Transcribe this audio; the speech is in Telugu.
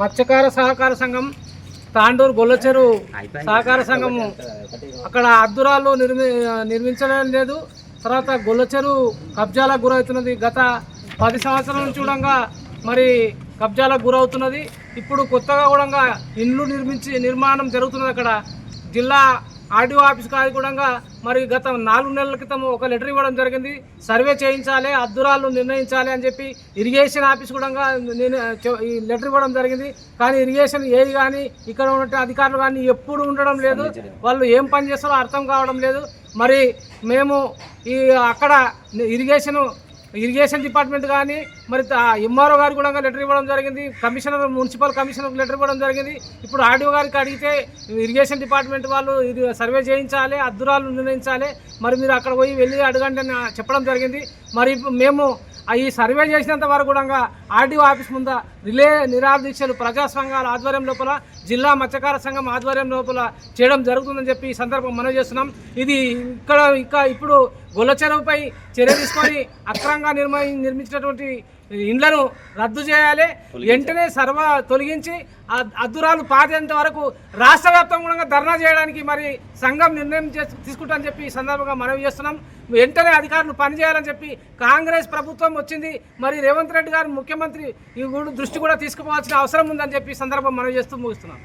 మత్స్యకార సహకార సంఘం తాండూరు గొల్లచెరు సహకార సంఘము అక్కడ అద్దురాలు నిర్మి నిర్మించడం లేదు. తర్వాత గొల్లచెరు కబ్జాలకు గురవుతున్నది. గత పది సంవత్సరాల నుంచి కూడా మరి కబ్జాలకు గురవుతున్నది. ఇప్పుడు కొత్తగా కూడా ఇండ్లు నిర్మించి నిర్మాణం జరుగుతున్నది అక్కడ. జిల్లా ఆర్డీఓ ఆఫీస్ కాదు కూడా మరి గత నాలుగు నెలల క్రితం ఒక లెటర్ ఇవ్వడం జరిగింది. సర్వే చేయించాలి అద్దురాలు నిర్ణయించాలి అని చెప్పి ఇరిగేషన్ ఆఫీస్ కూడా నేను ఈ లెటర్ ఇవ్వడం జరిగింది. కానీ ఇరిగేషన్ ఏది కానీ ఇక్కడ ఉన్న అధికారులు కానీ ఎప్పుడు ఉండడం లేదు. వాళ్ళు ఏం పని చేస్తారో అర్థం కావడం లేదు. మరి మేము ఈ అక్కడ ఇరిగేషన్ ఇరిగేషన్ డిపార్ట్మెంట్ కానీ మరి ఎంఆర్ఓ గారికి కూడా లెటర్ ఇవ్వడం జరిగింది కమిషనర్ మున్సిపల్ కమిషనర్ లెటర్ ఇవ్వడం జరిగింది. ఇప్పుడు ఆర్డీఓ గారికి అడిగితే ఇరిగేషన్ డిపార్ట్మెంట్ వాళ్ళు ఇది సర్వే చేయించాలి అద్దురాలు నిర్ణయించాలి మరి మీరు అక్కడ పోయి వెళ్ళి అడగండి అని చెప్పడం జరిగింది. మరి ఇప్పుడు మేము ఈ సర్వే చేసినంత వరకు కూడా ఆర్డీఓ ఆఫీస్ ముంద రిలే నిరాదీక్షలు దీక్షలు ప్రజా సంఘాల ఆధ్వర్యం లోపల జిల్లా మత్స్యకార సంఘం ఆధ్వర్యం లోపల చేయడం జరుగుతుందని చెప్పి ఈ సందర్భం మనం చేస్తున్నాం. ఇది ఇక్కడ ఇంకా ఇప్పుడు గొల్లచెరువుపై చర్య తీసుకొని అక్రమంగా నిర్మ నిర్మించినటువంటి ఇండ్లను రద్దు చేయాలి. వెంటనే సర్వ తొలగించి ఆ అద్దురాలు పాతేంత వరకు రాష్ట్ర వ్యాప్తంగా ధర్నా చేయడానికి మరి సంఘం నిర్ణయం చేసు- తీసుకుంటామని చెప్పి ఈ సందర్భంగా మనవి చేస్తున్నాం. వెంటనే అధికారులు పనిచేయాలని చెప్పి కాంగ్రెస్ ప్రభుత్వం వచ్చింది. మరి రేవంత్ రెడ్డి గారు ముఖ్యమంత్రి ఈ దృష్టి కూడా తీసుకుపోవాల్సిన అవసరం ఉందని చెప్పి ఈ సందర్భం మనవి చేస్తూ ముగిస్తున్నాం.